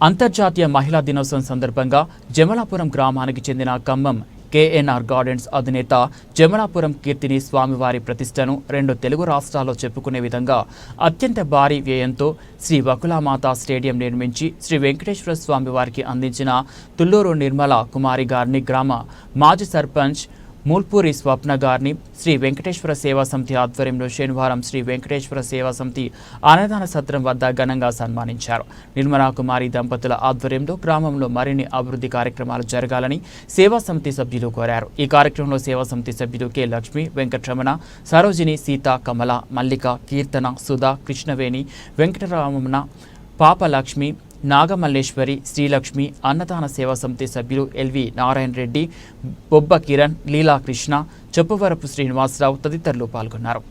అంతర్జాతీయ మహిళా దినోత్సవం సందర్భంగా జమలాపురం గ్రామానికి చెందిన ఖమ్మం కేఎన్ఆర్ గార్డెన్స్ అధినేత జమలాపురం కీర్తిని స్వామివారి ప్రతిష్టను రెండు తెలుగు రాష్ట్రాల్లో చెప్పుకునే విధంగా అత్యంత భారీ వ్యయంతో శ్రీ వకులామాత స్టేడియం నిర్మించి శ్రీ వెంకటేశ్వర స్వామి వారికి అందించిన తుల్లూరు నిర్మల కుమారి గారిని గ్రామ మాజీ సర్పంచ్ మూల్పూరి స్వప్న గారిని శ్రీ వెంకటేశ్వర సేవా సమితి ఆధ్వర్యంలో శనివారం శ్రీ వెంకటేశ్వర సేవా సమితి అన్నదాన సత్రం వద్ద ఘనంగా సన్మానించారు. నిర్మలా కుమారి దంపతుల ఆధ్వర్యంలో గ్రామంలో మరిన్ని అభివృద్ధి కార్యక్రమాలు జరగాలని సేవా సమితి సభ్యులు కోరారు. ఈ కార్యక్రమంలో సేవా సమితి సభ్యులు కె లక్ష్మి వెంకటరమణ సరోజిని సీత కమల మల్లిక కీర్తన సుధా కృష్ణవేణి వెంకటరామణ పాప లక్ష్మి నాగమల్లేశ్వరి శ్రీలక్ష్మి అన్నదాన సేవా సమితి సభ్యులు ఎల్వి నారాయణ రెడ్డి బొబ్బ కిరణ్ లీలా కృష్ణ చెప్పవరపు శ్రీనివాసరావు తదితరులు పాల్గొన్నారు.